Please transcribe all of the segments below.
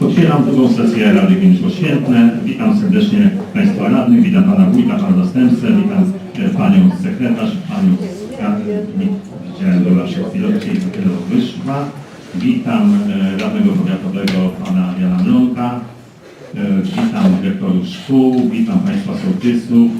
Otwieram drugą sesję Rady Gminy Świętne. Witam serdecznie Państwa radnych, witam Pana Wójta, Pana Zastępcę, witam e, Panią Sekretarz, Panią widziałem do Waszej chwilowskiej, wyszła. Witam e, Radnego Powiatowego Pana Jana Mlonka, e, witam dyrektorów szkół, witam Państwa sołtysów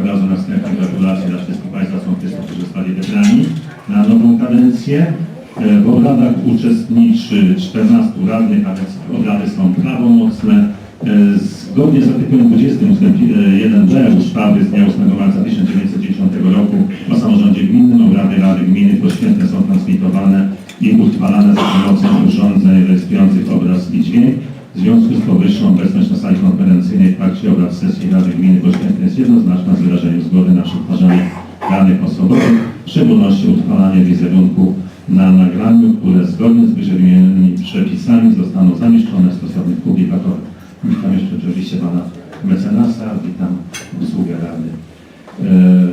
oraz na wstępie gratulacje dla wszystkich Państwa sołtysów, którzy zostali wybrani na nową kadencję. W obradach uczestniczy 14 radnych, a więc obrady są prawomocne. E, Zgodnie z artykułem 20 ust. 1b ustawy z dnia 8 marca 1990 roku o samorządzie gminnym obrady Rady Gminy poświętne są transmitowane i utrwalane za pomocą urządzeń rejestrujących obraz i dźwięk. W związku z powyższą obecność na sali konferencyjnej w trakcie obrad sesji Rady Gminy Poświętnej jest jednoznaczna z wyrażeniem zgody na przetwarzanie danych osobowych, w szczególności utrwalanie wizerunku na nagraniu, które zgodnie z wyżej przepisami zostaną zamieszczone w stosownych publikatorach. Witam jeszcze oczywiście Pana mecenasa, witam usługę Rady. E,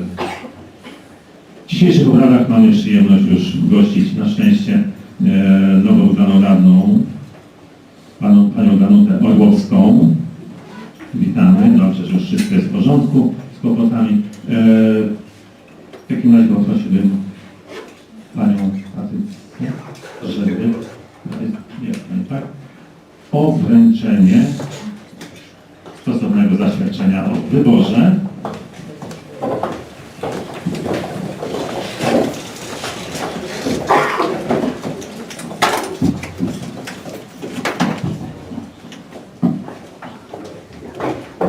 W dzisiejszych obradach mamy przyjemność już gościć na szczęście e, nowo wybraną radną, panią, panią Danutę Orłowską. Witamy, dobrze, że już wszystko jest w porządku z kłopotami. E, W takim razie poprosiłbym Panią Patrycję, żeby, nie, pani tak, o stosownego zaświadczenia o wyborze.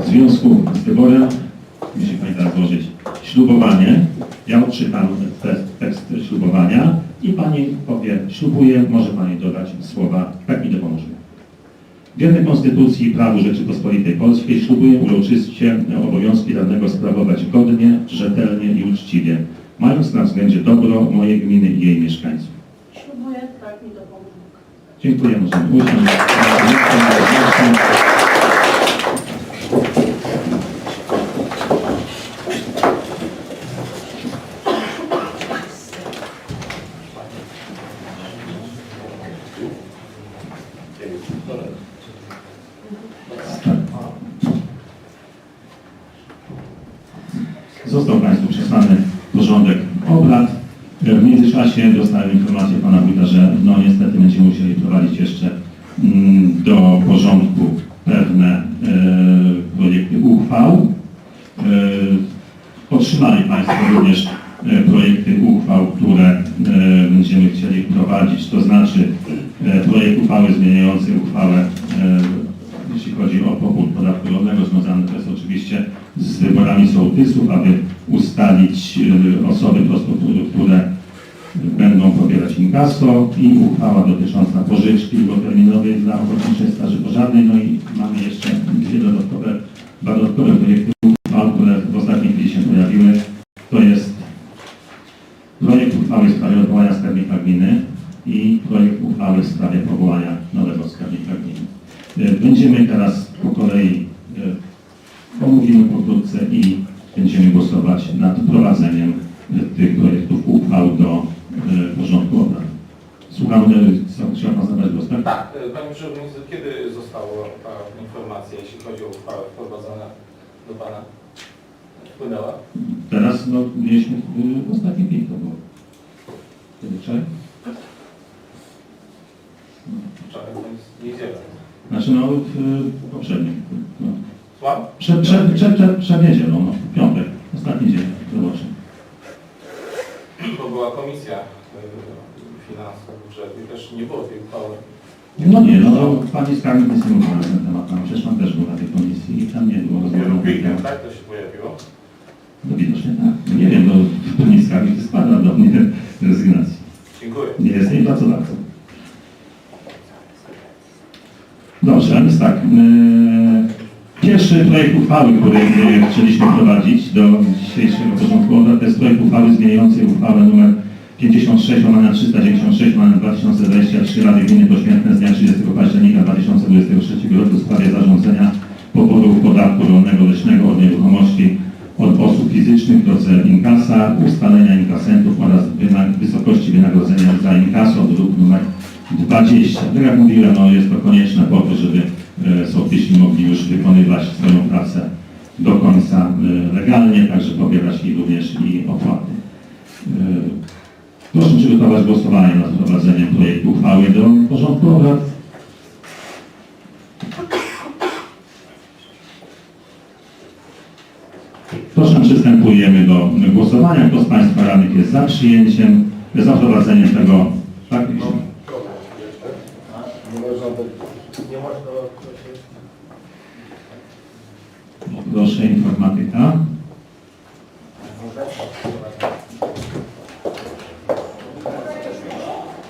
W związku z wyborem musi Pani teraz złożyć ślubowanie. Ja odczytam te- tekst ślubowania i Pani powie ślubuję, może Pani dodać słowa tak mi dopomóże. Wierny Konstytucji i prawu Rzeczypospolitej Polskiej ślubuję uroczyście obowiązki radnego sprawować godnie, rzetelnie i uczciwie, mając na względzie dobro mojej gminy i jej mieszkańców. Ślubuję, tak mi dopomóż Bóg. Dziękuję, możemy usiąść. Został Państwu przesłany porządek obrad. W międzyczasie dostałem informację Pana Wójta, że no niestety będziemy musieli prowadzić jeszcze mm, do porządku pewne e, projekty uchwał. E, Otrzymali Państwo również e, projekty uchwał, które e, będziemy chcieli wprowadzić, to znaczy e, projekt uchwały zmieniającej uchwałę e, jeśli chodzi o pobór podatku rolnego związany to jest oczywiście z wyborami sołtysów, aby ustalić e, osoby po prostu, które będą pobierać inkaso i uchwała dotycząca pożyczki długoterminowej dla Ochotniczej Straży Pożarnej. No i mamy jeszcze dwie dodatkowe, dodatkowe projekty uchwał, które w ostatniej chwili się pojawiły. To jest projekt uchwały w sprawie odwołania skarbnika gminy i projekt uchwały w sprawie powołania nowego skarbnika gminy. E, Będziemy teraz po kolei e, omówimy pokrótce i będziemy głosować nad wprowadzeniem e, tych projektów uchwał do e, porządku obrad. E, chciał Pan zabrać głos, tak? E, Panie Przewodniczący, kiedy została ta informacja, jeśli chodzi o uchwałę wprowadzona do Pana? Wpłynęła? Teraz no, mieliśmy w ostatni pięk to było. Kiedy wczoraj? Wczoraj to jest niedziela. Znaczy no w poprzednim. No. Słucham? Przed, przed, przed, przed, przed niedzielą, no, w piątek, ostatni dzień roboczy. Bo była komisja e, finansów, budżetu i też nie było tej uchwały. No nie, no to pani skarbnik nie mówiła na ten temat, no, przecież pan też był na tej komisji i tam nie było rozmowy. weekend, tak? To się pojawiło. No widocznie tak. No nie wiem, no pani skarbnik składa do mnie rezygnacji. Dziękuję. Nie jest bardzo bardzo. Dobrze, a więc tak. e, Pierwszy projekt uchwały, który e, chcieliśmy wprowadzić do dzisiejszego porządku obrad, to jest projekt uchwały zmieniającej uchwałę nr 56 łamane 396 łamane 2023 Rady Gminy Poświętne z dnia 30 października 2023 roku w sprawie zarządzenia poboru podatku rolnego leśnego od nieruchomości od osób fizycznych w drodze inkasa, ustalenia inkasentów oraz wysokości wynagrodzenia za inkaso, druk numer 20. Tak jak mówiłem, no jest to konieczne po to, żeby e, sołtysi mogli już wykonywać swoją pracę do końca e, legalnie, także pobierać i również i opłaty. E, Proszę przygotować głosowanie nad wprowadzeniem projektu uchwały do porządku obrad. Proszę, przystępujemy do głosowania. Kto z Państwa radnych jest za przyjęciem, za wprowadzeniem tego... Tak? Proszę, informatyka.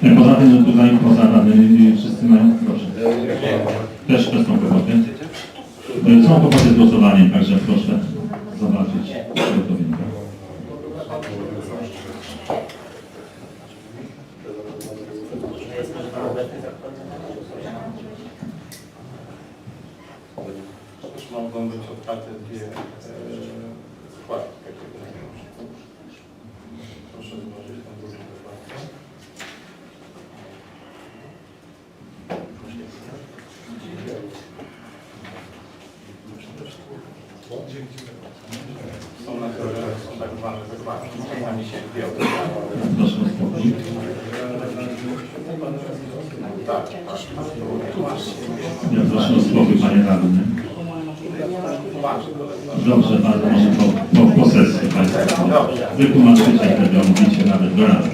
E, Poza tym, że tutaj poza radnymi wszyscy mają, proszę. Też, też są kłopoty. E, Są kłopoty z głosowaniem, także proszę zobaczyć gotowienkę. Też mogą być otwarte dwie e, wkładki takiego. Proszę zobaczyć tam drugą wkładkę. Są na które są tak zwane. Ja proszę o spokój, panie radny. Dobrze, bardzo może po, po, po sesji Państwo wytłumaczycie wtedy, omówicie nawet do rady.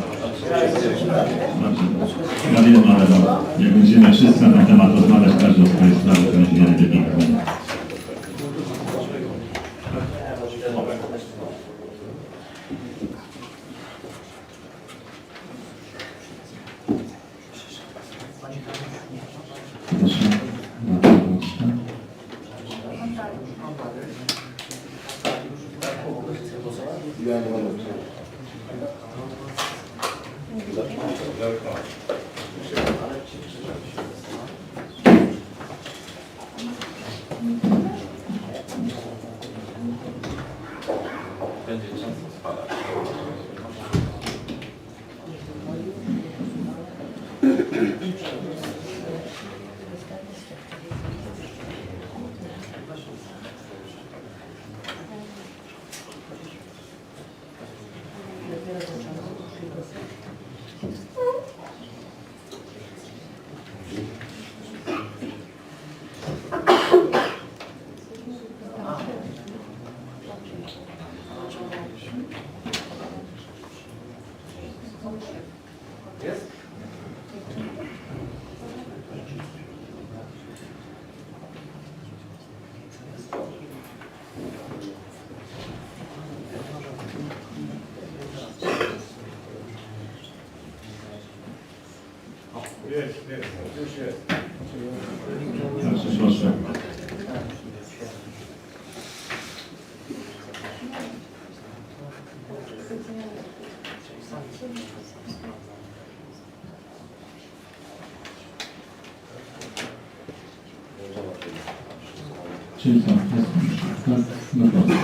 Dobrze. Ja wiem, ale no, jak będziemy wszyscy na ten temat rozmawiać, każdy o swojej sprawie, to będzie wiele. Proszę. Bardzo proszę. Ja nie mam Będzie Także Czyli co? Jest, tak? No proszę.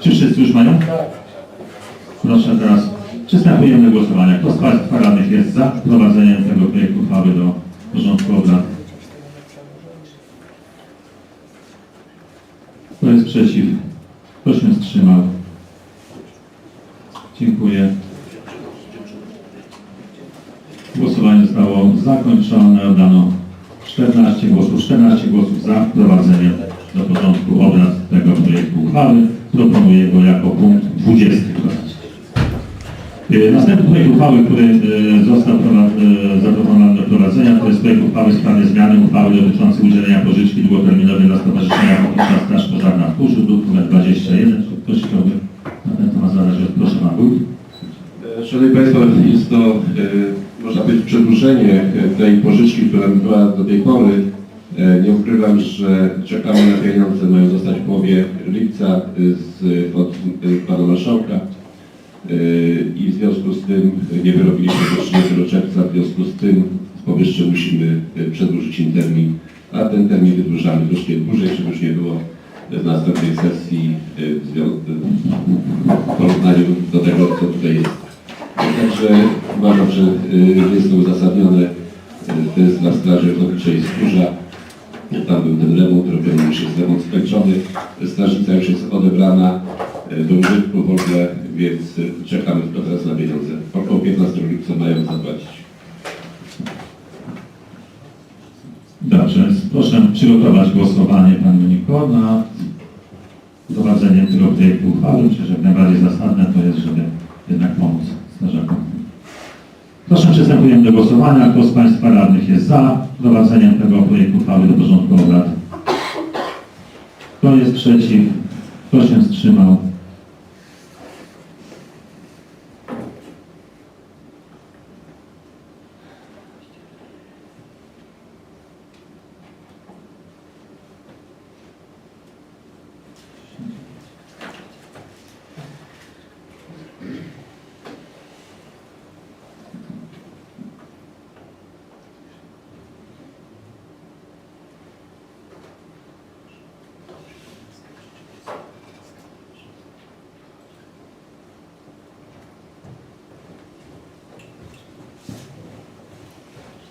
Czy wszyscy już mają? Proszę teraz. Przystępujemy do głosowania. Kto z Państwa radnych jest za wprowadzeniem tego projektu uchwały do porządku obrad? Kto jest przeciw? Kto się wstrzymał? Dziękuję. Głosowanie zostało zakończone. Oddano 14 głosów. 14 głosów za wprowadzeniem do porządku obrad tego projektu uchwały. Proponuję go jako punkt 20. E, Następny projekt uchwały, który e, został e, zaproponowany do wprowadzenia, to jest projekt uchwały w sprawie zmiany uchwały dotyczącej udzielenia pożyczki długoterminowej dla Stowarzyszenia Ochotnicza Straż Pożarna w Kurzu, druk nr 21. Czy ktoś chciałby na ten temat zadać? Proszę Pan Wójt. Szanowni Państwo, jest to, e, można powiedzieć, przedłużenie e, tej pożyczki, która była do tej pory E, Nie ukrywam, że czekamy na pieniądze, mają zostać w połowie lipca e, z, od pana marszałka. I w związku z tym nie wyrobiliśmy do 30 czerwca, w związku z tym z powyższym musimy przedłużyć im termin, a ten termin wydłużamy troszkę dłużej, żeby już nie było w następnej sesji w porównaniu do tego, co tutaj jest. Także uważam, że e, jest to uzasadnione. E, To jest dla Straży Ochotniczej Skórza. Tam był ten remont, robiony już jest remont skończony. Strażnica już jest odebrana e, do użytku w ogóle, więc czekamy tylko teraz na pieniądze. Około 15 lipca mają zapłacić. Dobrze, proszę przygotować głosowanie Pan Moniko na prowadzenie tego projektu uchwały. Myślę, że najbardziej zasadne to jest, żeby jednak pomóc Proszę, przystępujemy do głosowania. Kto z Państwa radnych jest za wprowadzeniem tego projektu uchwały do porządku obrad? Kto jest przeciw? Kto się wstrzymał?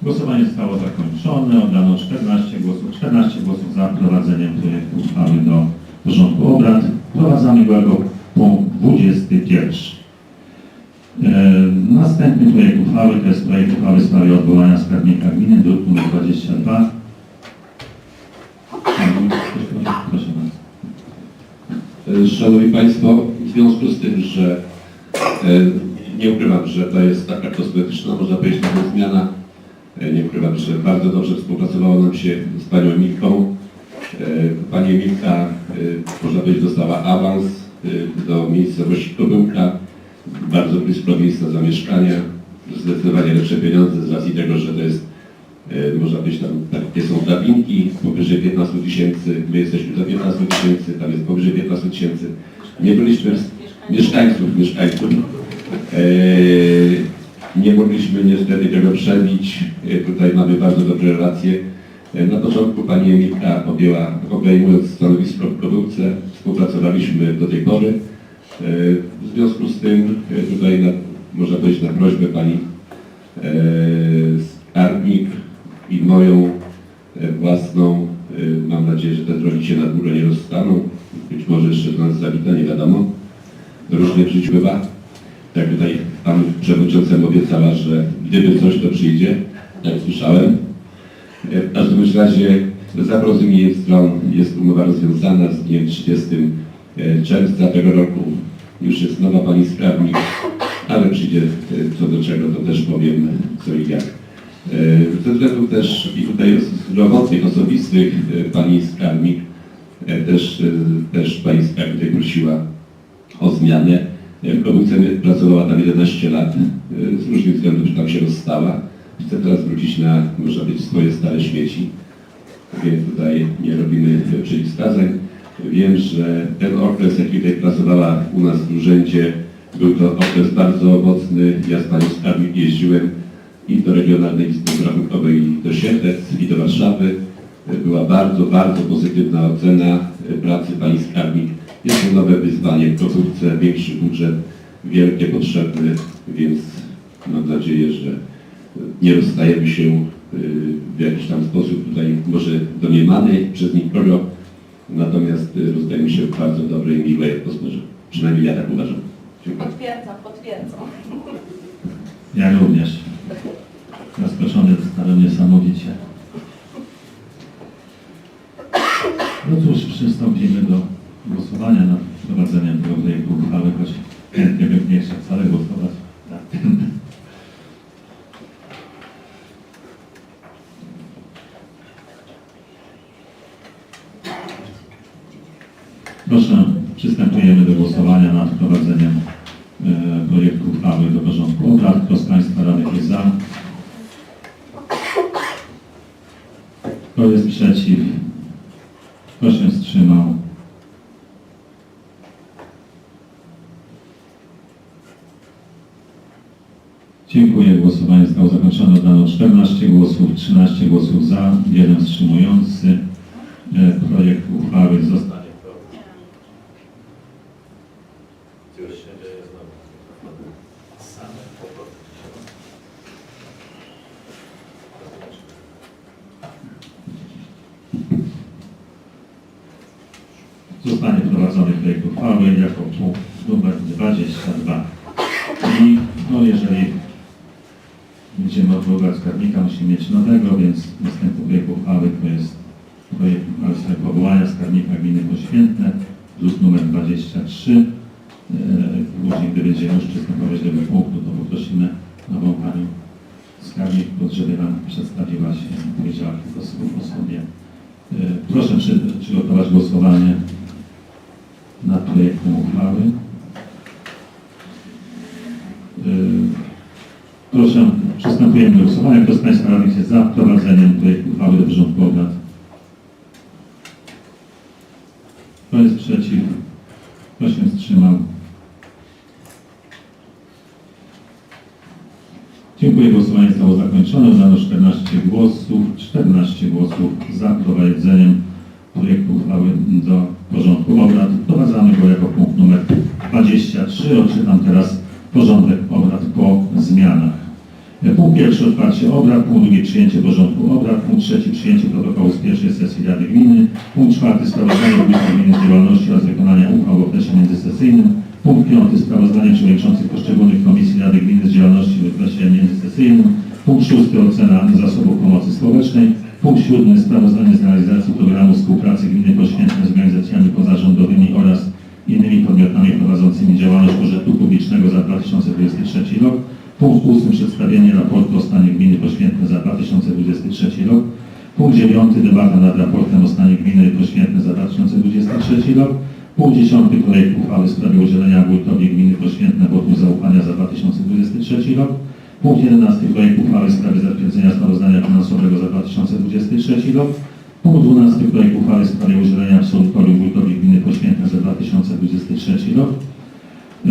Głosowanie zostało zakończone. Oddano 14 głosów. 14 głosów za wprowadzeniem projektu uchwały do porządku obrad. Wprowadzamy go jako punkt 21. E, następny projekt uchwały to jest projekt uchwały w sprawie odwołania skarbnika gminy, druk nr 22. Pan wójt, coś proszę. E, Szanowni Państwo, w związku z tym, że e, nie ukrywam, że to jest taka kosmetyczna, można powiedzieć, zmiana. E, Nie ukrywam, że bardzo dobrze współpracowało nam się z Panią Emilką. E, Pani Emilka, e, można powiedzieć, dostała awans do miejscowości Kobyłka, bardzo blisko miejsca zamieszkania, zdecydowanie lepsze pieniądze z racji tego, że to jest, można powiedzieć, tam takie są drabinki powyżej 15 tysięcy, my jesteśmy do 15 tysięcy, tam jest powyżej 15 tysięcy. Nie byliśmy mieszkańców, mieszkańców. E, nie mogliśmy niestety tego przebić. E, Tutaj mamy bardzo dobre relacje. E, Na początku pani Emilka objęła, obejmując stanowisko w Kobyłce, współpracowaliśmy do tej pory. E, W związku z tym tutaj na, można powiedzieć na prośbę pani skarbnik i moją własną, mam nadzieję, że te drogi się na długo nie rozstaną. Być może jeszcze do nas zawita, nie wiadomo. Różnie w życiu bywa. Tak tutaj pan przewodniczącemu obiecała, że gdyby coś to przyjdzie, jak słyszałem. E, W każdym razie za porozumieniem stron jest umowa rozwiązana z dniem 30 e, czerwca tego roku. Już jest nowa pani skarbnik, ale przyjdzie e, co do czego, to też powiem co i jak. Ze względów też i tutaj zdrowotnych, osobistych pani skarbnik też, też pani skarbnik prosiła o zmianę. Kobyłce pracowała tam 11 lat, e, z różnych względów tam się rozstała. Chce teraz wrócić na, można być, swoje stare śmieci. Więc tutaj nie robimy e, przeciwwskazań. Wiem, że ten okres, jaki tutaj pracowała u nas w urzędzie, był to okres bardzo owocny. Ja z panią skarbnik jeździłem i do Regionalnej Izby Rachunkowej, i do Siedlec, i do Warszawy. E, Była bardzo, bardzo pozytywna ocena pracy pani skarbnik. Jest to nowe wyzwanie w Kobyłce, większy budżet, wielkie potrzeby, więc mam nadzieję, że nie rozstajemy się y, w jakiś tam sposób tutaj może domniemany przez nikogo, natomiast y, rozdajemy się w bardzo dobrej, miłej atmosferze. Przynajmniej ja tak uważam. Dziękuję. Potwierdzam, potwierdzam. Ja również. Zaskoczony zostałem niesamowicie. No cóż, przystąpimy do głosowania nad wprowadzeniem tego projektu uchwały, choć chętnie bym nie chciał wcale głosować. Tak. Proszę, przystępujemy do głosowania nad wprowadzeniem e, projektu uchwały do porządku obrad. Kto z Państwa radnych jest za? Kto jest przeciw? Kto się wstrzymał? Dziękuję. Głosowanie zostało zakończone. Oddano 14 głosów, 13 głosów za, 1 wstrzymujący. E, Projekt uchwały zostanie. Zostanie wprowadzony projekt uchwały jako punkt numer 22. I no jeżeli będziemy odwoływać skarbnika, musimy mieć nowego, więc następny projekt uchwały to jest projekt sprawie powołania skarbnika gminy Poświętne, druk numer 23. E, Później, gdy będziemy już przystępować do tego punktu, to poprosimy nową panią skarbnik, żeby nam przedstawiła się, powiedziała kilka słów o sobie. E, Proszę przy, przygotować głosowanie nad projektem uchwały. Proszę, przystępujemy do głosowania. Kto z Państwa radnych jest za wprowadzeniem projektu uchwały do porządku obrad? Kto jest przeciw? Kto się wstrzymał? Dziękuję. Głosowanie zostało zakończone. Oddano 14 głosów, 14 głosów za wprowadzeniem projektu uchwały do porządku obrad. Wprowadzamy go jako punkt numer 23. Odczytam teraz porządek obrad po zmianach. Punkt pierwszy otwarcie obrad, punkt drugi przyjęcie porządku obrad, punkt trzeci przyjęcie protokołu z pierwszej sesji Rady Gminy, punkt czwarty sprawozdanie wójta gminy z działalności oraz wykonania uchwał w okresie międzysesyjnym, punkt piąty sprawozdanie przewodniczących poszczególnych komisji Rady Gminy z działalności w okresie międzysesyjnym, punkt szósty ocena zasobów pomocy społecznej, punkt siódmy sprawozdanie z realizacji programu współpracy gminy Poświętne z organizacjami pozarządowymi oraz innymi podmiotami prowadzącymi działalność pożytku publicznego za 2023 rok. Punkt 8. Przedstawienie raportu o stanie gminy Poświętne za 2023 rok. Punkt 9. Debata nad raportem o stanie gminy Poświętne za 2023 rok. Punkt 10. Projekt uchwały w sprawie udzielenia wójtowi gminy Poświętne wotum zaufania za 2023 rok. Punkt 11. Projekt uchwały w sprawie zatwierdzenia sprawozdania finansowego za 2023 rok. Punkt 12. Projekt uchwały w sprawie udzielenia absolutorium wójtowi gminy Poświętne za 2023 rok. E,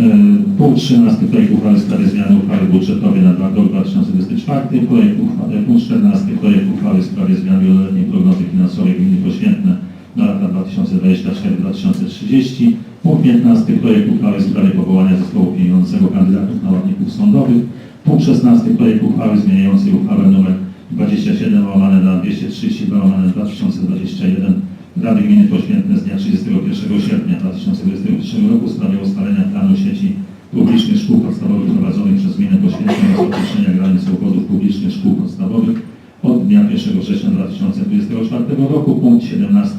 Punkt 13. Projekt uchwały w sprawie zmiany uchwały budżetowej na rok 2024. Projekt uchwały, punkt 14. Projekt uchwały w sprawie zmian wieloletniej prognozy finansowej gminy Poświętne na lata 2024-2030. Punkt 15. Projekt uchwały w sprawie powołania zespołu pieniądzego kandydatów na ławników sądowych. Punkt 16. Projekt uchwały zmieniającej uchwałę nr 27 łamane na 232 łamane na 2021 Rady Gminy Poświętne z dnia 31 sierpnia 2021 roku w sprawie ustalenia planu sieci publicznych szkół podstawowych prowadzonych przez Gminę Poświętne oraz określenia granic obwodów publicznych szkół podstawowych od dnia 1 września 2024 roku. Punkt 17.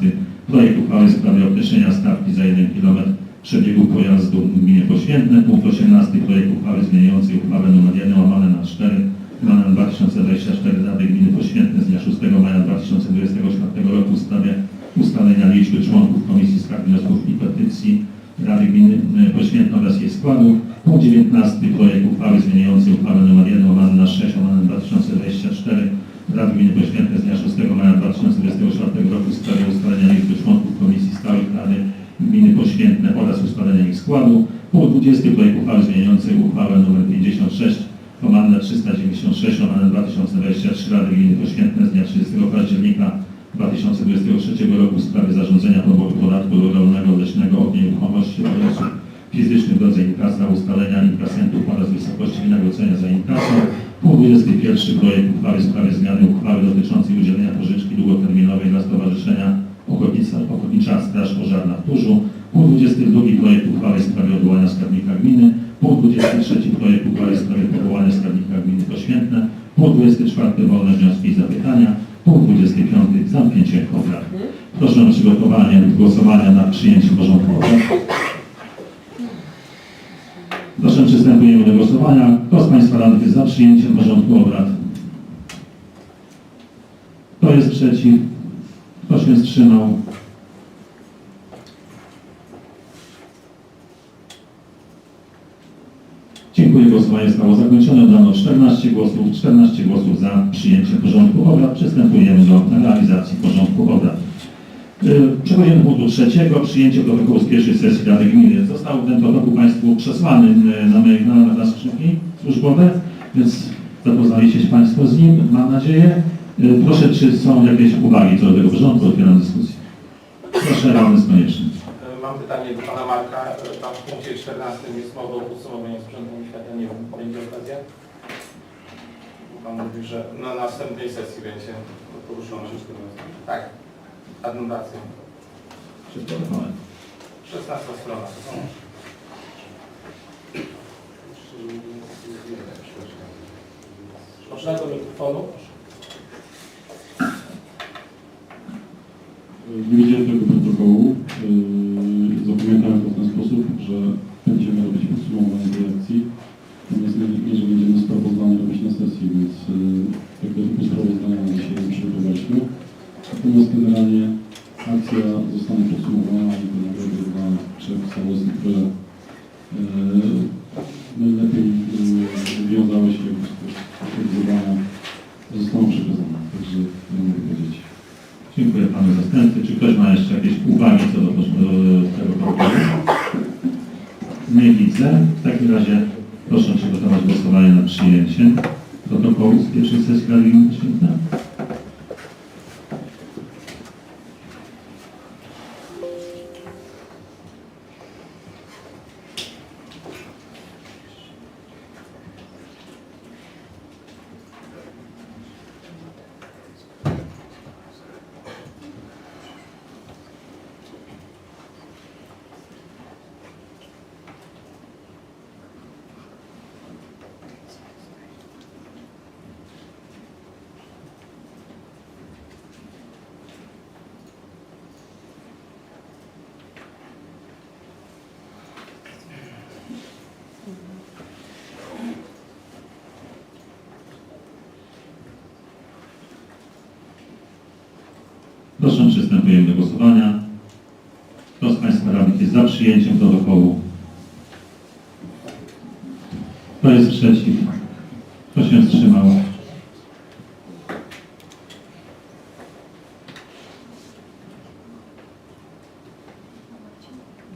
Projekt uchwały w sprawie określenia stawki za 1 km przebiegu pojazdu w Gminie Poświętne. Punkt 18. Projekt uchwały zmieniającej uchwałę nr 1 łamane na 4 łamane na 2024 Rady Gminy Poświętne z dnia 6 maja 2024 roku w sprawie ustalenia liczby członków Komisji Skarg, Wniosków i Petycji Rady Gminy y, Poświętne oraz jej składu. Punkt 19. Projekt uchwały zmieniającej uchwałę nr 1 łamane na 6 łamane na 2024 Rady Gminy Poświętne z dnia 6 maja 2024 roku w sprawie ustalenia liczby członków Komisji Stałych Rady Gminy Poświętne oraz ustalenia ich składu. Punkt 20. Projekt uchwały zmieniającej uchwałę nr 56 łamane na 396 łamane na 2023 Rady Gminy Poświętne z dnia 30 października 2023 roku w sprawie zarządzenia poboru podatku rolnego leśnego od nieruchomości od osób fizycznych w drodze inkasa, ustalenia inkasentów oraz wysokości wynagrodzenia za inkasę. Punkt 21. Projekt uchwały w sprawie zmiany uchwały dotyczącej udzielenia pożyczki długoterminowej dla Stowarzyszenia Ochotnicza, Ochotnicza Straż Pożarna w Turzu. Punkt 22. Projekt uchwały w sprawie odwołania skarbnika gminy. Punkt 23. Projekt uchwały w sprawie powołania skarbnika gminy Poświętne. Punkt 24. Wolne wnioski i zapytania. Punkt 25. Zamknięcie obrad. Proszę o przygotowanie głosowania nad przyjęciem porządku obrad. Proszę przystępujemy do głosowania. Kto z Państwa radnych jest za przyjęciem porządku obrad? Kto jest przeciw? Kto się wstrzymał? Dziękuję. Głosowanie zostało zakończone. Oddano 14 głosów, 14 głosów za przyjęciem porządku obrad. Przystępujemy do realizacji porządku obrad. Y, Przechodzimy do punktu trzeciego. Przyjęcie protokołu z pierwszej sesji Rady Gminy. Został ten protokół Państwu przesłany y, na, na, na skrzynki służbowe, więc zapoznaliście się Państwo z nim, mam nadzieję. Y, Proszę, czy są jakieś uwagi co do tego porządku? Otwieram dyskusję. Proszę, radny konieczny. Mam pytanie do Pana Marka. Tam w punkcie 14 jest mowa o podsumowaniu sprzętem świata. Nie wiem, będzie okazja? Pan mówi, że na następnej sesji będzie poruszone. Tak. Adnotacją. Czy protokołem? 16 strona. Można do mikrofonu? Nie widziałem tego protokołu. Yy, Zapamiętałem to w ten sposób, że będziemy robić podsumowanie tej akcji. Że będziemy sprawozdanie robić na sesji, więc yy, tego typu sprawozdania na dzisiaj nie przygotowaliśmy. Natomiast generalnie akcja zostanie podsumowana i to nagrody dla trzech samolotów, które yy, najlepiej yy, wiązały się z zadania, zostaną przekazane. Także nie mogę powiedzieć. Dziękuję Panu Zastępcy. Czy ktoś ma jeszcze jakieś uwagi co do, do tego protokołu? Nie widzę. W takim razie proszę przygotować głosowanie na przyjęcie protokołu z pierwszej sesji Rady Gminy Świętna. Proszę, przystępujemy do głosowania. Kto z Państwa radnych jest za przyjęciem protokołu? Kto jest przeciw? Kto się wstrzymał?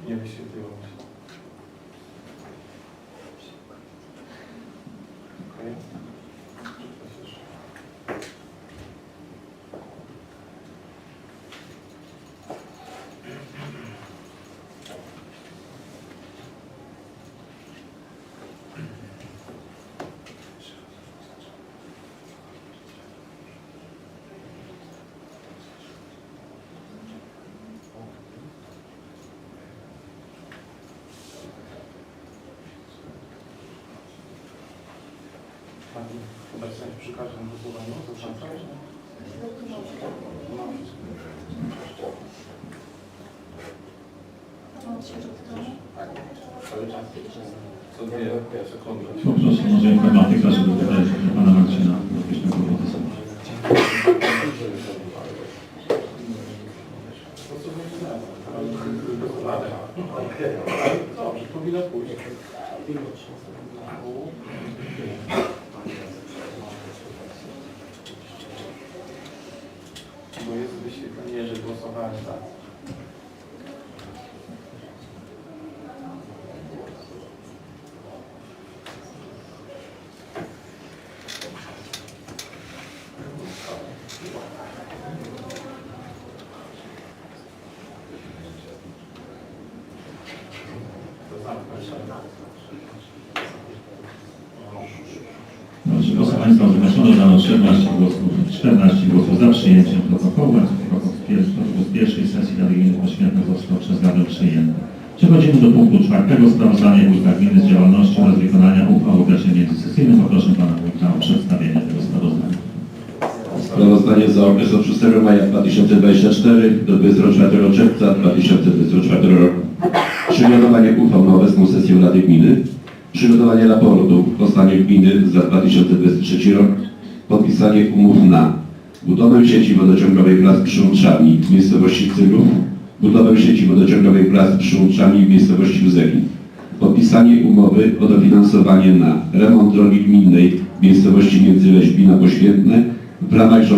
Nie wyświetliło mi się. Okej. Pani obecność przy każdym głosowaniu? No. Tak, czas. Co dwie sekundy. Poproszę może informatyka, żeby Pana Marcina? Dobrze, powinno pójść. Bo jest wyświetlenie, że głosowałem za. To zamknę. Dobrze, głosowanie zostało zakończone. Dano 14 głosów, 14 głosów za przyjęciem protokołu. Protokół z pierwszej sesji Rady Gminy Poświętnej został przez Radę przyjęty. Przechodzimy do punktu czwartego. Sprawozdanie Wójta Gminy z działalności oraz wykonania uchwał w okresie międzysesyjnym. Poproszę Pana Wójta o przedstawienie tego sprawozdania. Sprawozdanie za okres od 6 maja 2024 do 24 czerwca 2024 roku. Przygotowanie uchwał na obecną sesję Rady Gminy. Przygotowanie raportu o stanie gminy za 2023 rok. Podpisanie umów na budowę sieci wodociągowej wraz z przyłączami w miejscowości Cygów. Budowę sieci wodociągowej wraz z przyłączami w miejscowości. Podpisanie podpisanie umowy o dofinansowanie na remont drogi gminnej w miejscowości Międzyleśbina Poświętne w ramach rządu